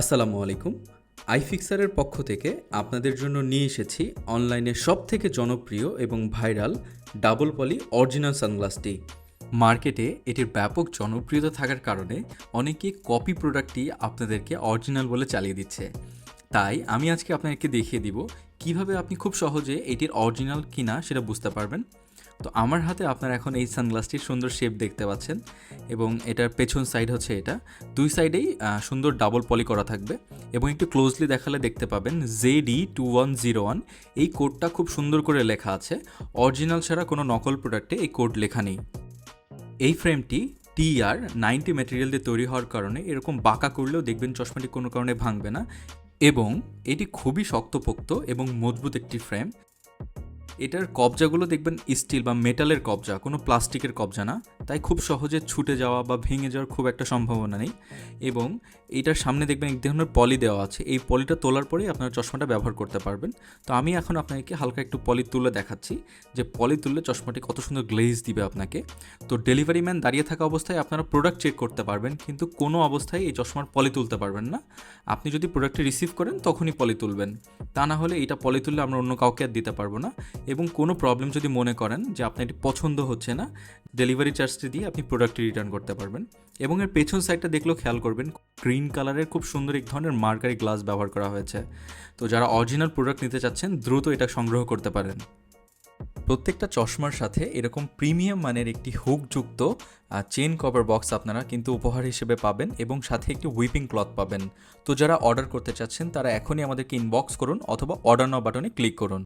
আসসালামু আলাইকুম। আইফিক্সারের পক্ষ থেকে আপনাদের জন্য নিয়ে এসেছি অনলাইনে সব থেকে জনপ্রিয় এবং ভাইরাল ডাবল পলি অরিজিনাল সানগ্লাসটি মার্কেটে এটির ব্যাপক জনপ্রিয়তা থাকার কারণে অনেকে কপি প্রোডাক্টটি আপনাদেরকে অরিজিনাল বলে চালিয়ে দিচ্ছে। তাই আমি আজকে আপনাদেরকে দেখিয়ে দিব কীভাবে আপনি খুব সহজে এটির অরিজিনাল কিনা সেটা বুঝতে পারবেন। তো আমার হাতে আপনারা এখন এই সানগ্লাসটির সুন্দর শেপ দেখতে পাচ্ছেন এবং এটার পেছন সাইড হচ্ছে এটা। দুই সাইডেই সুন্দর ডাবল পলি করা থাকবে এবং একটু ক্লোজলি দেখালে দেখতে পাবেন JD two one zero one এই কোডটা খুব সুন্দর করে লেখা আছে। অরিজিনাল ছাড়া কোনো নকল প্রোডাক্টে এই কোড লেখা নেই। এই ফ্রেমটি টিআর নাইনটি ম্যাটেরিয়াল দিয়ে তৈরি হওয়ার কারণে এরকম বাঁকা করলেও দেখবেন চশমাটি কোনো কারণে ভাঙবে না। এবং এটি খুবই শক্তপোক্ত এবং মজবুত একটি ফ্রেম এটার কবজাগুলো দেখবেন স্টিল বা মেটালের কবজা কোনো প্লাস্টিকের কবজা না। তাই খুব সহজে ছুটে যাওয়া বা ভেঙে যাওয়ার খুব একটা সম্ভাবনা নেই। এবং এটার সামনে দেখবেন এক ধরনের পলি দেওয়া আছে। এই পলিটা তোলার পরেই আপনারা চশমাটা ব্যবহার করতে পারবেন। তো আমি এখন আপনাকে হালকা একটু পলি তুলে দেখাচ্ছি। যে পলি তুললে চশমাটি কত সুন্দর গ্লেজ দিবে আপনাকে। তো ডেলিভারি ম্যান দাঁড়িয়ে থাকা অবস্থায় আপনারা প্রোডাক্ট চেক করতে পারবেন, কিন্তু কোনো অবস্থায় এই চশমার পলি তুলতে পারবেন না। আপনি যদি প্রোডাক্টটি রিসিভ করেন, তখনই পলি তুলবেন। তা না হলে এটা পলি তুললে আমরা অন্য কাউকে আর দিতে পারব না। এবং কোনো প্রবলেম যদি মনে করেন যে আপনার এটি পছন্দ হচ্ছে না ডেলিভারি চার্জটি দিয়ে আপনি প্রোডাক্টটি রিটার্ন করতে পারবেন। এবং এর পেছন সাইডটা দেখলেও খেয়াল করবেন গ্রিন কালারের খুব সুন্দর এক ধরনের মার্কারি গ্লাস ব্যবহার করা হয়েছে। তো যারা অরিজিনাল প্রোডাক্ট নিতে চাচ্ছেন, দ্রুত এটা সংগ্রহ করতে পারেন। প্রত্যেকটা চশমার সাথে এরকম প্রিমিয়াম মানের একটি হুকযুক্ত চেন কভার বক্স আপনারা কিন্তু উপহার হিসেবে পাবেন এবং সাথে একটি হুইপিং ক্লথ পাবেন। তো যারা অর্ডার করতে চাচ্ছেন, তারা এখনই আমাদেরকে ইনবক্স করুন অথবা অর্ডার নাও বাটনে ক্লিক করুন।